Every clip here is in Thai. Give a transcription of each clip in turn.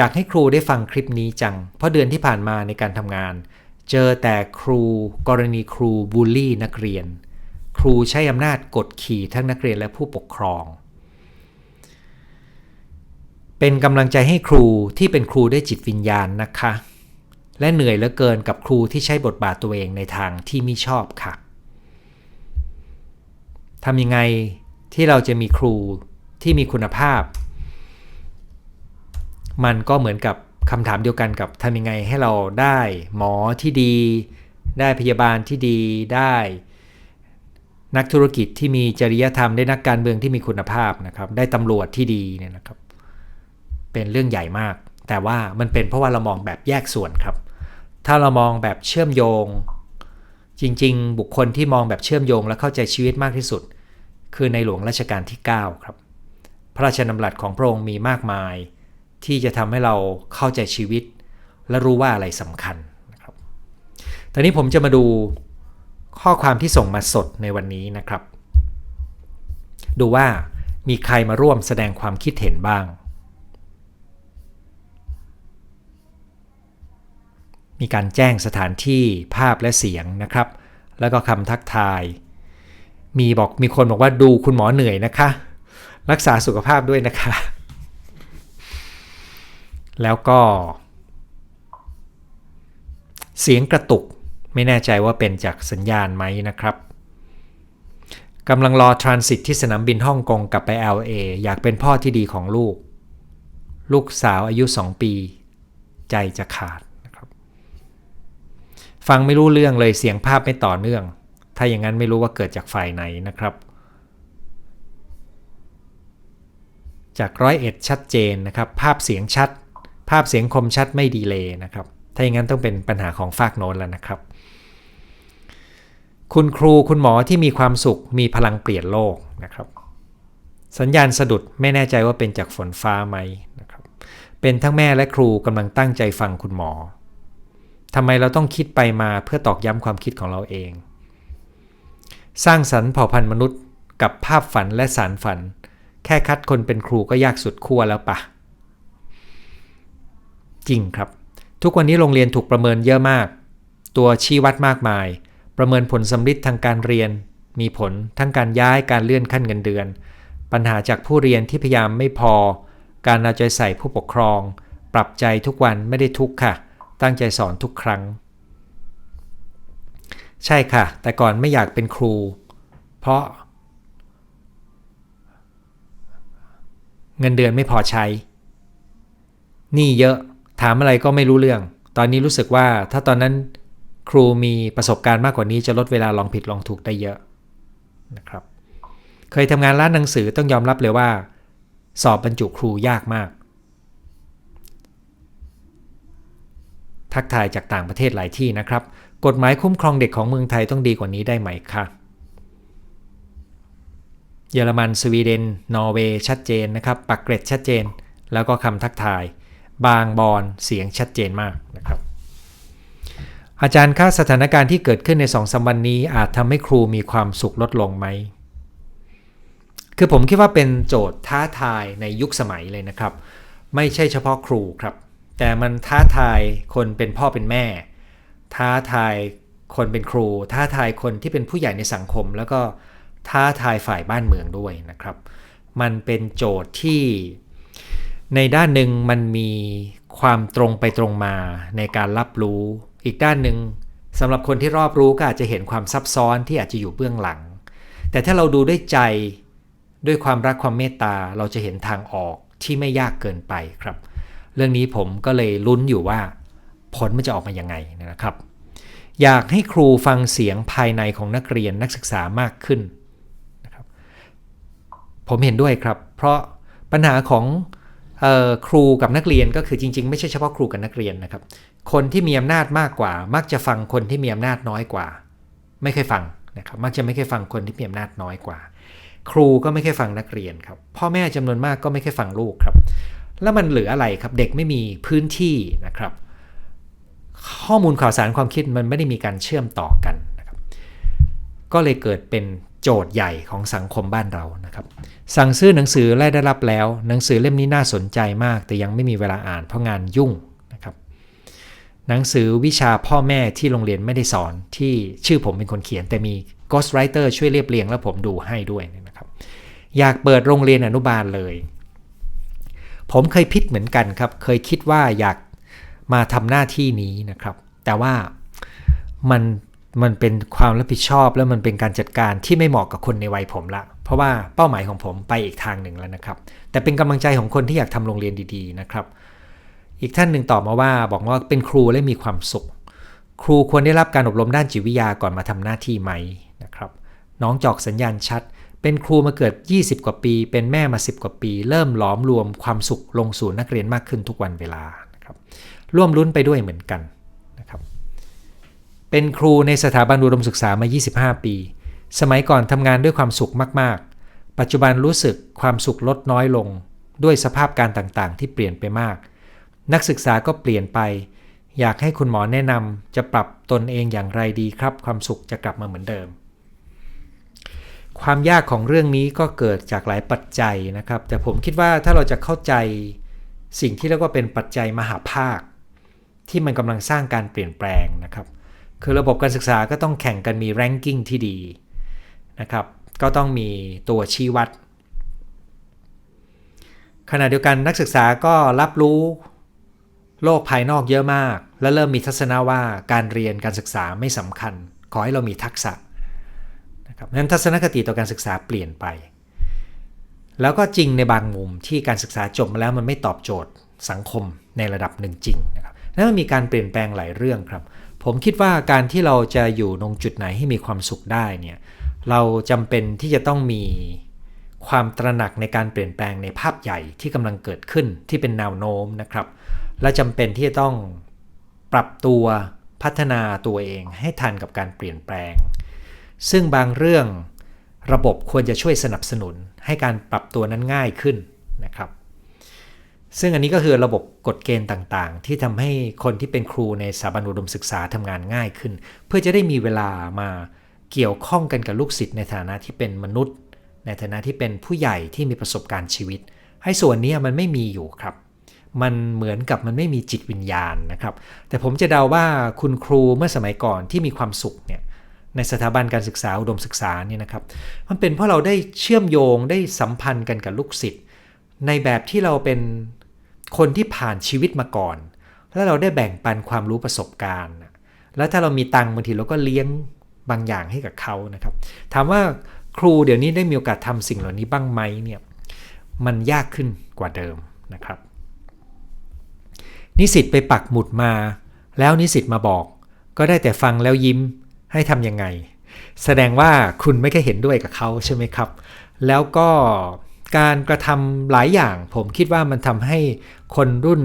อยากให้ครูได้ฟังคลิปนี้จัง เพราะเดือนที่ผ่านมาในการทำงาน เจอแต่ครูกรณีครูบูลลี่นักเรียน ครูใช้อำนาจกดขี่ทั้งนักเรียนและผู้ปกครอง เป็นกำลังใจให้ครูที่เป็นครูด้วยจิตวิญญาณนะคะ และเหนื่อยเหลือเกินกับครูที่ใช้บทบาทตัวเองในทางที่ไม่ชอบค่ะทำยังไงที่เราจะมีครูที่มีคุณภาพ มันก็เหมือนกับคำถามเดียวกันกับทำยังไงให้เราได้หมอที่ดี ได้พยาบาลที่ดีได้ นักธุรกิจที่มีจริยธรรมได้นักการเมืองที่มีคุณภาพนะครับ ได้ตำรวจที่ดีเนี่ยนะครับ เป็นเรื่องใหญ่มาก แต่ว่ามันเป็นเพราะว่าเรามองแบบแยกส่วนครับ ถ้าเรามองแบบเชื่อมโยง จริง ๆ บุคคลที่มองแบบเชื่อมโยง และเข้าใจชีวิตมากที่สุด คือในหลวงรัชกาลที่ 9 ครับ พระราชดำรัสของพระองค์มีมากมาย ที่จะทำให้เราเข้าใจชีวิต และรู้ว่าอะไรสำคัญนะครับตอนนี้ผมจะมาดูข้อความที่ส่งมาสดในวันนี้นะครับ ดูว่ามีใครมาร่วมแสดงความคิดเห็นบ้าง มีการแจ้งสถานที่ภาพและเสียงนะครับ แล้วก็คำทักทาย มีบอกมีคนบอกว่าดูคุณหมอเหนื่อยนะคะ รักษาสุขภาพด้วยนะคะ แล้วก็ เสียงกระตุกไม่แน่ใจว่าเป็นจากสัญญาณไหมนะครับกำลังรอทรานสิตที่สนามบินฮ่องกงกลับไป LA อยากเป็นพ่อที่ดีของลูก ลูกสาวอายุ 2 ปี ใจจะขาดนะครับฟังไม่รู้เรื่องเลยเสียงภาพไม่ต่อเนื่อง ถ้าอย่างนั้นไม่รู้ว่าเกิดจากฝ่ายไหนนะครับ จากร้อยเอ็ดชัดเจนนะครับ ภาพเสียงชัด ภาพเสียงคมชัดไม่ดีเลยนะครับ ถ้าอย่างนั้นต้องเป็นปัญหาของฝากโน้นแล้วนะครับ คุณครูคุณหมอที่มีความสุขมีพลังเปลี่ยนโลกนะครับ สัญญาณสะดุดไม่แน่ใจว่าเป็นจากฝนฟ้าไหมนะครับ เป็นทั้งแม่และครูกำลังตั้งใจฟังคุณหมอทำไมเราต้องคิดไปมาเพื่อตอกย้ำความคิดของเราเอง สร้างสรรค์เผ่าพันธุ์มนุษย์ กับภาพฝันและสารฝัน แค่คัดคนเป็นครูก็ยากสุดขั้วแล้วปะ จริงครับ ทุกวันนี้โรงเรียนถูกประเมินเยอะมาก ตัวชี้วัดมากมาย ประเมินผลสำลิดทางการเรียน มีผลทั้งการย้ายการเลื่อนขั้นเงินเดือน ปัญหาจากผู้เรียนที่พยายามไม่พอ การเอาใจใส่ผู้ปกครอง ปรับใจทุกวันไม่ได้ทุกค่ะ ตั้งใจสอนทุกครั้ง ใช่ค่ะ แต่ก่อนไม่อยากเป็นครู เพราะ เงินเดือนไม่พอใช้ หนี่เยอะ ถามอะไรก็ไม่รู้เรื่อง ตอนนี้รู้สึกว่าถ้าตอนนั้นครูมีประสบการณ์มากกว่านี้จะลดเวลาลองผิดลองถูกได้เยอะนะครับ เคยทำงานร้านหนังสือต้องยอมรับเลยว่า สอบบรรจุครูยากมาก ทักทายจากต่างประเทศหลายที่นะครับ กฎหมายคุ้มครองเด็กของเมืองไทยต้องดีกว่านี้ได้ไหมคะเยอรมันสวีเดน นอร์เวย์ชัดเจนนะครับ ปักเกร็ดชัดเจน แล้วก็คำทักทาย บางบอนเสียงชัดเจนมากนะครับอาจารย์ค่าสถานการณ์ที่เกิดขึ้นในสองสามวันนี้อาจทำให้ครูมีความสุขลดลงไหม คือผมคิดว่าเป็นโจทย์ท้าทายในยุคสมัยเลยนะครับ ไม่ใช่เฉพาะครูครับ แต่มันท้าทายคนเป็นพ่อเป็นแม่ ท้าทายคนเป็นครู ท้าทายคนที่เป็นผู้ใหญ่ในสังคม แล้วก็ท้าทายฝ่ายบ้านเมืองด้วยนะครับ มันเป็นโจทย์ที่ ในด้านหนึ่งมันมีความตรงไปตรงมาในการรับรู้ อีกด้านหนึ่งสำหรับคนที่รอบรู้ก็อาจจะเห็นความซับซ้อนที่อาจจะอยู่เบื้องหลัง แต่ถ้าเราดูด้วยใจด้วยความรักความเมตตาเราจะเห็นทางออกที่ไม่ยากเกินไปครับ เรื่องนี้ผมก็เลยลุ้นอยู่ว่า ผลมันจะออกมายังไงนะครับ อยากให้ครูฟังเสียงภายในของนักเรียนนักศึกษามากขึ้นนะครับผมเห็นด้วยครับ เพราะปัญหาของ ครูกับนักเรียนก็คือจริง ๆ ไม่ใช่เฉพาะครูกับนักเรียนนะครับ คนที่มีอำนาจมากกว่า มักจะฟังคนที่มีอำนาจน้อยกว่า ไม่เคยฟังนะครับมักจะไม่เคยฟังคนที่มีอำนาจน้อยกว่า ครูก็ไม่เคยฟังนักเรียนครับพ่อแม่จำนวนมากก็ไม่เคยฟังลูกครับ แล้วมันเหลืออะไรครับเด็กไม่มีพื้นที่นะครับ ข้อมูลข่าวสารความคิดมันไม่ได้มีการเชื่อมต่อกัน ก็เลยเกิดเป็นโจทย์ใหญ่ของสังคมบ้านเรานะครับ สั่งซื้อหนังสือและได้รับแล้ว หนังสือเล่มนี้น่าสนใจมาก แต่ยังไม่มีเวลาอ่านเพราะงานยุ่งนะครับ หนังสือวิชาพ่อแม่ที่โรงเรียนไม่ได้สอนที่ชื่อผมเป็นคนเขียน แต่มี Ghostwriter ช่วยเรียบเรียงแล้วผมดูให้ด้วยนะครับ อยากเปิดโรงเรียนอนุบาลเลย ผมเคยพิดเหมือนกันครับ เคยคิดว่าอยากมาทำหน้าที่นี้นะครับ แต่ว่ามัน มันเป็นความรับผิดชอบ แล้วมันเป็นการจัดการที่ไม่เหมาะกับคนในวัยผมละ เพราะว่าเป้าหมายของผมไปอีกทางหนึ่งแล้วนะครับ แต่เป็นกำลังใจของคนที่อยากทำโรงเรียนดีๆนะครับ อีกท่านหนึ่งตอบมาว่าบอกว่าเป็นครูและมีความสุข ครูควรได้รับการอบรมด้านจิตวิทยาก่อนมาทำหน้าที่ไหมนะครับน้องจอกสัญญาณชัด เป็นครูมาเกิด 20 กว่าปี เป็นแม่มา 10 กว่าปี เริ่มหลอมรวมความสุขลงสู่นักเรียนมากขึ้นทุกวันเวลานะครับร่วมลุ้นไปด้วยเหมือนกัน เป็นครูในสถาบันอุดมศึกษามา 25 ปี สมัยก่อนทำงานด้วยความสุขมาก ๆ ปัจจุบันรู้สึกความสุขลดน้อยลง ด้วยสภาพการต่างๆ ที่เปลี่ยนไปมาก นักศึกษาก็เปลี่ยนไป อยากให้คุณหมอแนะนำจะปรับตนเองอย่างไรดีครับ ความสุขจะกลับมาเหมือนเดิม ความยากของเรื่องนี้ก็เกิดจากหลายปัจจัยนะครับ แต่ผมคิดว่าถ้าเราจะเข้าใจสิ่งที่เรียกว่าเป็นปัจจัยมหาภาค ที่มันกำลังสร้างการเปลี่ยนแปลงนะครับ คือระบบการศึกษาก็ต้องแข่งกันมีแรงกิ้งที่ดีนะครับ ก็ต้องมีตัวชี้วัด ขณะเดียวกันนักศึกษาก็รับรู้โลกภายนอกเยอะมาก และเริ่มมีทัศนะว่าการเรียนการศึกษาไม่สำคัญ ขอให้เรามีทักษะนะครับนั้นทัศนคติต่อการศึกษาเปลี่ยนไป แล้วก็จริงในบางมุมที่การศึกษาจบมาแล้วมันไม่ตอบโจทย์สังคมในระดับหนึ่งจริงนะครับแล้วมันมีการเปลี่ยนแปลงหลายเรื่องครับ ผมคิดว่าการที่เราจะอยู่ตรงจุดไหนให้มีความสุขได้เนี่ยเราจำเป็นที่จะต้องมีความตระหนักในการเปลี่ยนแปลงในภาพใหญ่ที่กำลังเกิดขึ้นที่เป็นแนวโน้มนะครับ และจำเป็นที่จะต้องปรับตัวพัฒนาตัวเองให้ทันกับการเปลี่ยนแปลง ซึ่งบางเรื่องระบบควรจะช่วยสนับสนุนให้การปรับตัวนั้นง่ายขึ้นนะครับ ซึ่งอันนี้ก็คือระบบกฎเกณฑ์ต่างๆ ที่ทำให้คนที่เป็นครูในสถาบันอุดมศึกษาทำงานง่ายขึ้น เพื่อจะได้มีเวลามาเกี่ยวข้องกันกับลูกศิษย์ในฐานะที่เป็นมนุษย์ ในฐานะที่เป็นผู้ใหญ่ที่มีประสบการณ์ชีวิต ให้ส่วนนี้มันไม่มีอยู่ครับ มันเหมือนกับมันไม่มีจิตวิญญาณนะครับ แต่ผมจะเดาว่าคุณครูเมื่อสมัยก่อนที่มีความสุขเนี่ยในสถาบันการศึกษาอุดมศึกษาเนี่ยนะครับ มันเป็นเพราะเราได้เชื่อมโยงได้สัมพันธ์กันกับลูกศิษย์ในแบบที่เราเป็น คนที่ผ่านชีวิตมาก่อน แล้วเราได้แบ่งปันความรู้ประสบการณ์ แล้วถ้าเรามีตังค์บางทีเราก็เลี้ยงบางอย่างให้กับเขานะครับ ถามว่าครูเดี๋ยวนี้ได้มีโอกาสทำสิ่งเหล่านี้บ้างไหมเนี่ยมันยากขึ้นกว่าเดิมนะครับ นิสิตไปปักหมุดมา แล้วนิสิตมาบอก ก็ได้แต่ฟังแล้วยิ้มให้ทำยังไง แสดงว่าคุณไม่ได้เห็นด้วยกับเขาใช่ไหมครับ แล้วก็ การกระทำหลายอย่าง ผมคิดว่ามันทำให้คนรุ่น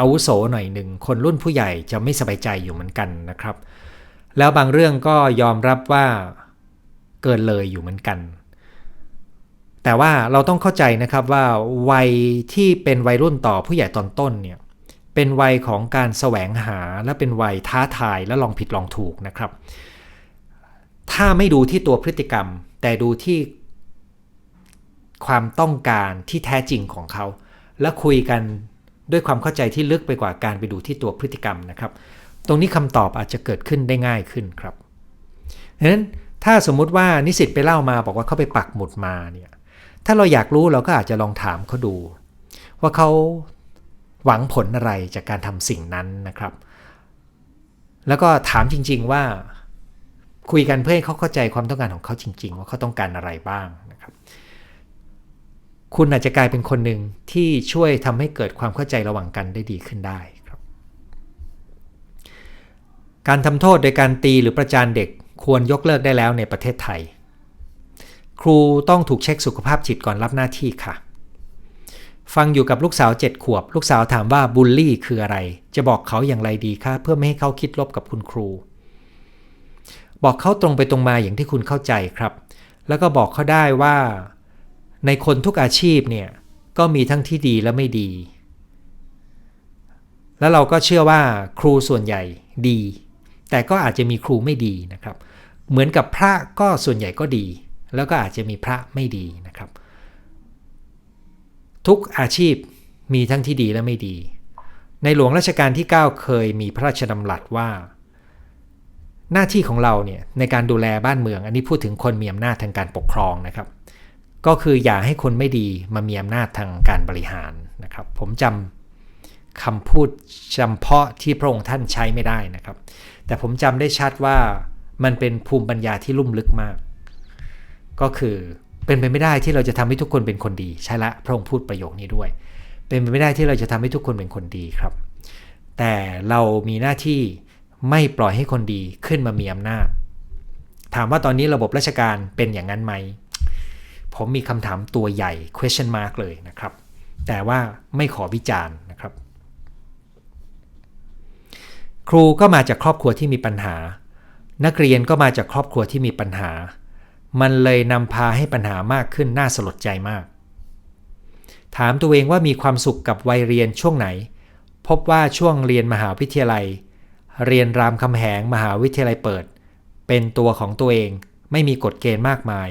อาวุโสหน่อยหนึ่งคนรุ่นผู้ใหญ่จะไม่สบายใจอยู่เหมือนกันนะครับ แล้วบางเรื่องก็ยอมรับว่าเกินเลยอยู่เหมือนกัน แต่ว่าเราต้องเข้าใจนะครับว่าวัยที่เป็นวัยรุ่นต่อผู้ใหญ่ตอนต้นเนี่ยเป็นวัยของการแสวงหาและเป็นวัยท้าทายและลองผิดลองถูกนะครับ ถ้าไม่ดูที่ตัวพฤติกรรม แต่ดูที่ ความต้องการที่แท้จริงของเขา และคุยกันด้วยความเข้าใจที่ลึกไปกว่าการไปดูที่ตัวพฤติกรรมนะครับ ตรงนี้คำตอบอาจจะเกิดขึ้นได้ง่ายขึ้นครับดังนั้นถ้าสมมุติว่านิสิตไปเล่ามาบอกว่าเขาไปปักหมุดมาเนี่ย ถ้าเราอยากรู้เราก็อาจจะลองถามเขาดู ว่าเขาหวังผลอะไรจากการทำสิ่งนั้นนะครับ แล้วก็ถามจริง ๆว่าคุยกันเพื่อให้เขาเข้าใจความต้องการของเขาจริง ๆ ว่าเขาต้องการอะไรบ้างนะครับ คุณอาจจะกลายเป็นคนหนึ่งที่ช่วยทำให้เกิดความเข้าใจระหว่างกันได้ดีขึ้นได้ครับ การทำโทษโดยการตีหรือประจานเด็กควรยกเลิกได้แล้วในประเทศไทย ครูต้องถูกเช็คสุขภาพจิตก่อนรับหน้าที่ค่ะ ฟังอยู่กับลูกสาว7ขวบ ลูกสาวถามว่าบูลลี่คืออะไร จะบอกเขาอย่างไรดีคะเพื่อไม่ให้เขาคิดลบกับคุณครู บอกเขาตรงไปตรงมาอย่างที่คุณเข้าใจครับ แล้วก็บอกเขาได้ว่า ในคนทุกอาชีพเนี่ยก็มีทั้งที่ดีและไม่ดี แล้วเราก็เชื่อว่าครูส่วนใหญ่ดี แต่ก็อาจจะมีครูไม่ดีนะครับ เหมือนกับพระก็ส่วนใหญ่ก็ดี แล้วก็อาจจะมีพระไม่ดีนะครับ ทุกอาชีพมีทั้งที่ดีและไม่ดี ในหลวงรัชกาลที่ 9 เคยมีพระราชดำรัสว่า หน้าที่ของเราเนี่ยในการดูแลบ้านเมือง อันนี้พูดถึงคนมีอำนาจทางการปกครองนะครับ ก็คืออย่าให้คนไม่ดีมามีอำนาจทางการบริหารนะครับ ผมจำคำพูดจำเพาะที่พระองค์ท่านใช้ไม่ได้นะครับ แต่ผมจำได้ชัดว่ามันเป็นภูมิปัญญาที่ลุ่มลึกมาก ก็คือเป็นไปไม่ได้ที่เราจะทำให้ทุกคนเป็นคนดี ใช่ละพระองค์พูดประโยคนี้ด้วย เป็นไปไม่ได้ที่เราจะทำให้ทุกคนเป็นคนดีครับ แต่เรามีหน้าที่ไม่ปล่อยให้คนดีขึ้นมามีอำนาจ ถามว่าตอนนี้ระบบราชการเป็นอย่างนั้นไหม ผมมีคำถามตัวใหญ่ question mark เลยนะครับ แต่ว่าไม่ขอวิจารณ์นะครับ ครูก็มาจากครอบครัวที่มีปัญหา นักเรียนก็มาจากครอบครัวที่มีปัญหา มันเลยนำพาให้ปัญหามากขึ้นน่าสลดใจมาก ถามตัวเองว่ามีความสุขกับวัยเรียนช่วงไหน พบว่าช่วงเรียนมหาวิทยาลัย เรียนรามคำแหงมหาวิทยาลัยเปิด เป็นตัวของตัวเองไม่มีกฎเกณฑ์มากมาย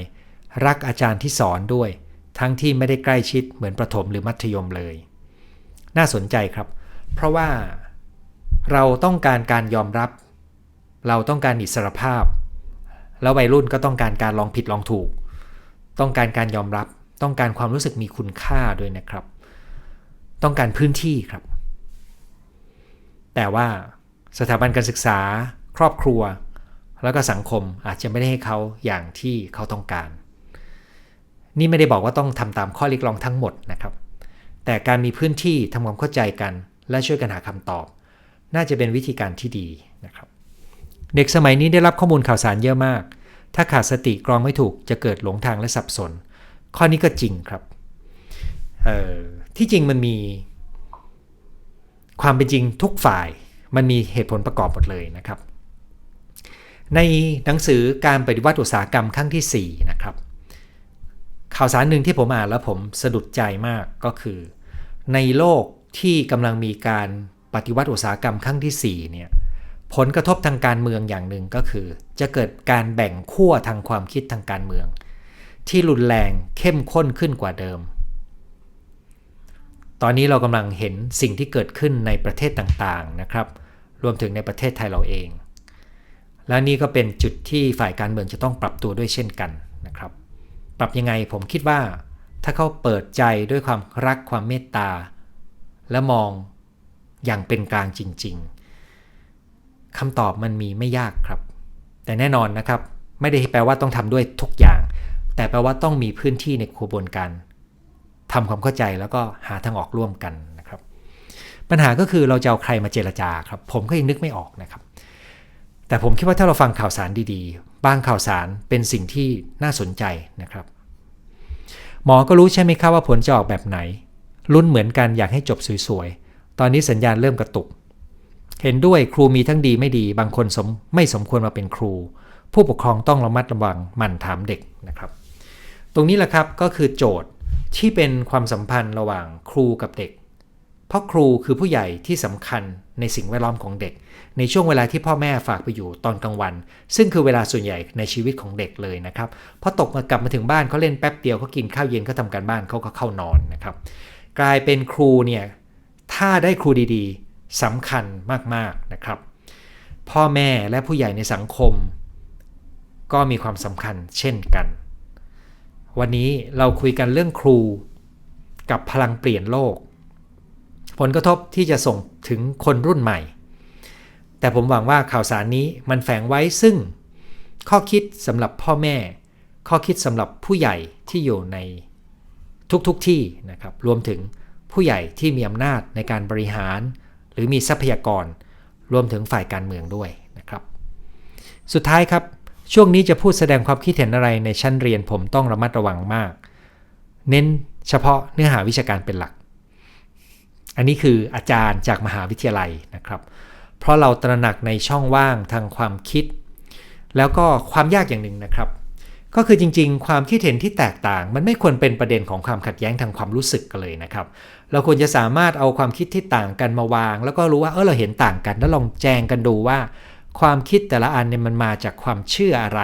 รักอาจารย์ที่สอนด้วย ทั้งที่ไม่ได้ใกล้ชิดเหมือนประถมหรือมัธยมเลย น่าสนใจครับ เพราะว่าเราต้องการการยอมรับ เราต้องการอิสรภาพ แล้ววัยรุ่นก็ต้องการการลองผิดลองถูก ต้องการการยอมรับ ต้องการความรู้สึกมีคุณค่าด้วยนะครับ ต้องการพื้นที่ครับ แต่ว่าสถาบันการศึกษา ครอบครัว แล้วก็สังคมอาจจะไม่ได้ให้เขาอย่างที่เขาต้องการ นี่ไม่ได้บอกว่าต้องทำตามข้อเรียกร้องทั้งหมดนะครับ แต่การมีพื้นที่ทำความเข้าใจกัน และช่วยกันหาคำตอบ น่าจะเป็นวิธีการที่ดีนะครับ เด็กสมัยนี้ได้รับข้อมูลข่าวสารเยอะมาก ถ้าขาดสติกรองไม่ถูกจะเกิดหลงทางและสับสน ข้อนี้ก็จริงครับที่จริงมันมี ความเป็นจริงทุกฝ่ายมันมีเหตุผลประกอบหมดเลยนะครับ ในหนังสือการปฏิวัติอุตสาหกรรมครั้งที่4นะครับ ข่าวสารหนึ่งที่ผมอ่านแล้วผมสะดุดใจมากก็คือ ในโลกที่กำลังมีการปฏิวัติอุตสาหกรรมครั้งที่4เนี่ยผลกระทบทางการเมืองอย่างหนึ่งก็คือ จะเกิดการแบ่งขั้วทางความคิดทางการเมือง ที่รุนแรงเข้มข้นขึ้นกว่าเดิม ตอนนี้เรากำลังเห็นสิ่งที่เกิดขึ้นในประเทศต่างๆนะครับ รวมถึงในประเทศไทยเราเอง และนี่ก็เป็นจุดที่ฝ่ายการเมืองจะต้องปรับตัวด้วยเช่นกันนะครับ ปรับยังไงผมคิดว่า ถ้าเขาเปิดใจด้วยความรักความเมตตา และมองอย่างเป็นกลางจริง ๆคำตอบมันมีไม่ยากครับ แต่แน่นอนนะครับ ไม่ได้แปลว่าต้องทำด้วยทุกอย่าง แต่แปลว่าต้องมีพื้นที่ในกระบวนการทำความเข้าใจแล้วก็หาทางออกร่วมกันนะครับ ปัญหาก็คือเราจะเอาใครมาเจรจาครับ ผมก็ยังนึกไม่ออกนะครับ แต่ผมคิดว่าถ้าเราฟังข่าวสารดีๆ บางข่าวสารเป็นสิ่งที่น่าสนใจนะครับ หมอก็รู้ใช่ไหมครับว่าผลจะออกแบบไหนลุ้นเหมือนกันอยากให้จบสวยๆ ตอนนี้สัญญาณเริ่มกระตุก เห็นด้วยครูมีทั้งดีไม่ดี บางคนสมไม่สมควรมาเป็นครู ผู้ปกครองต้องระมัดระวังหมั่นถามเด็กนะครับ ตรงนี้แหละครับก็คือโจทย์ที่เป็นความสัมพันธ์ระหว่างครูกับเด็ก เพราะครูคือผู้ใหญ่ที่สำคัญในสิ่งแวดล้อมของเด็ก ในช่วงเวลาที่พ่อแม่ฝากไปอยู่ตอนกลางวัน ซึ่งคือเวลาส่วนใหญ่ในชีวิตของเด็กเลยนะครับพอตกมากลับมาถึงบ้านเขาเล่นแป๊บเดียวเขากินข้าวเย็นเขาทำการบ้านเขาก็เข้านอนนะครับ กลายเป็นครูเนี่ยถ้าได้ครูดีๆสำคัญมากๆนะครับ พ่อแม่และผู้ใหญ่ในสังคม ก็มีความสำคัญเช่นกัน วันนี้เราคุยกันเรื่องครู กับพลังเปลี่ยนโลก ผลกระทบที่จะส่งถึงคนรุ่นใหม่ แต่ผมหวังว่าข่าวสารนี้มันแฝงไว้ซึ่ง ข้อคิดสำหรับพ่อแม่ ข้อคิดสำหรับผู้ใหญ่ที่อยู่ในทุกๆทที่นะครับ รวมถึงผู้ใหญ่ที่มีอำนาจในการบริหาร หรือมีทรัพยากร รวมถึงฝ่ายการเมืองด้วยนะครับ สุดท้ายครับ ช่วงนี้จะพูดแสดงความคิดเห็นอะไรในชั้นเรียนผมต้องระมัดระวังมาก เน้นเฉพาะเนื้อหาวิชาการเป็นหลัก อันนี้คืออาจารย์จากมหาวิทยาลัยนะครับ เพราะเราตระหนักในช่องว่างทางความคิด แล้วก็ความยากอย่างหนึ่งนะครับ ก็คือจริง ๆ ความคิดเห็นที่แตกต่าง มันไม่ควรเป็นประเด็นของความขัดแย้งทางความรู้สึกกันเลยนะครับ เราควรจะสามารถเอาความคิดที่ต่างกันมาวาง แล้วก็รู้ว่าเออเราเห็นต่างกัน แล้วลองแจงกันดูว่า ความคิดแต่ละอันเนี่ยมันมาจากความเชื่ออะไร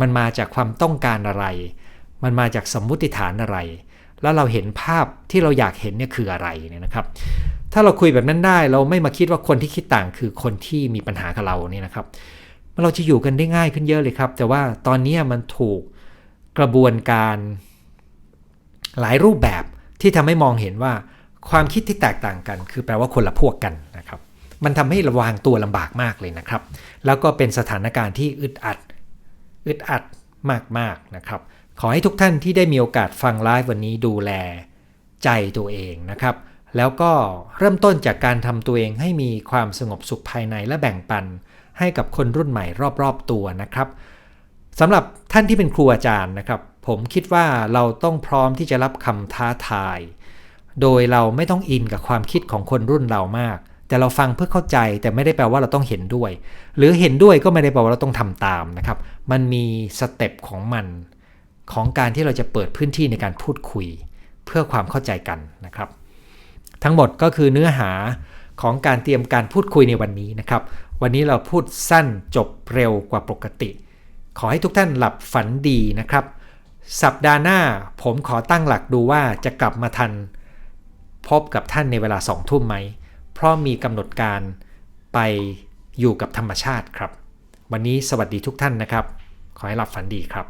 มันมาจากความต้องการอะไร มันมาจากสมมุติฐานอะไร แล้วเราเห็นภาพที่เราอยากเห็นเนี่ยคืออะไรเนี่ยนะครับ ถ้าเราคุยแบบนั้นได้เราไม่มาคิดว่าคนที่คิดต่างคือคนที่มีปัญหากับเราเนี่ยนะครับเราจะอยู่กันได้ง่ายขึ้นเยอะเลยครับ แต่ว่าตอนนี้มันถูกกระบวนการหลายรูปแบบที่ทำให้มองเห็นว่าความคิดที่แตกต่างกัน คือแปลว่าคนละพวกกันนะครับ มันทำให้ระวางตัวลำบากมากเลยนะครับ แล้วก็เป็นสถานการณ์ที่อึดอัด อึดอัด มากๆนะครับ ขอให้ทุกท่านที่ได้มีโอกาสฟังไลฟ์วันนี้ดูแลใจตัวเองนะครับ แล้วก็เริ่มต้นจากการทำตัวเองให้มีความสงบสุขภายในและแบ่งปัน ให้กับคนรุ่นใหม่รอบๆตัวนะครับสำหรับท่านที่เป็นครูอาจารย์นะครับ ผมคิดว่าเราต้องพร้อมที่จะรับคำท้าทาย โดยเราไม่ต้องอินกับความคิดของคนรุ่นเรามาก แต่เราฟังเพื่อเข้าใจแต่ไม่ได้แปลว่าเราต้องเห็นด้วย หรือเห็นด้วยก็ไม่ได้แปลว่าเราต้องทำตามนะครับ มันมีสเต็ปของมันของการที่เราจะเปิดพื้นที่ในการพูดคุย เพื่อความเข้าใจกันนะครับ ทั้งหมดก็คือเนื้อหาของการเตรียมการพูดคุยในวันนี้นะครับ วันนี้เราพูดสั้นจบเร็วกว่าปกติ ขอให้ทุกท่านหลับฝันดีนะครับ สัปดาห์หน้าผมขอตั้งหลักดูว่าจะกลับมาทัน พบกับท่านในเวลาสองทุ่มไหม เพราะมีกำหนดการไปอยู่กับธรรมชาติครับ วันนี้สวัสดีทุกท่านนะครับ ขอให้หลับฝันดีครับ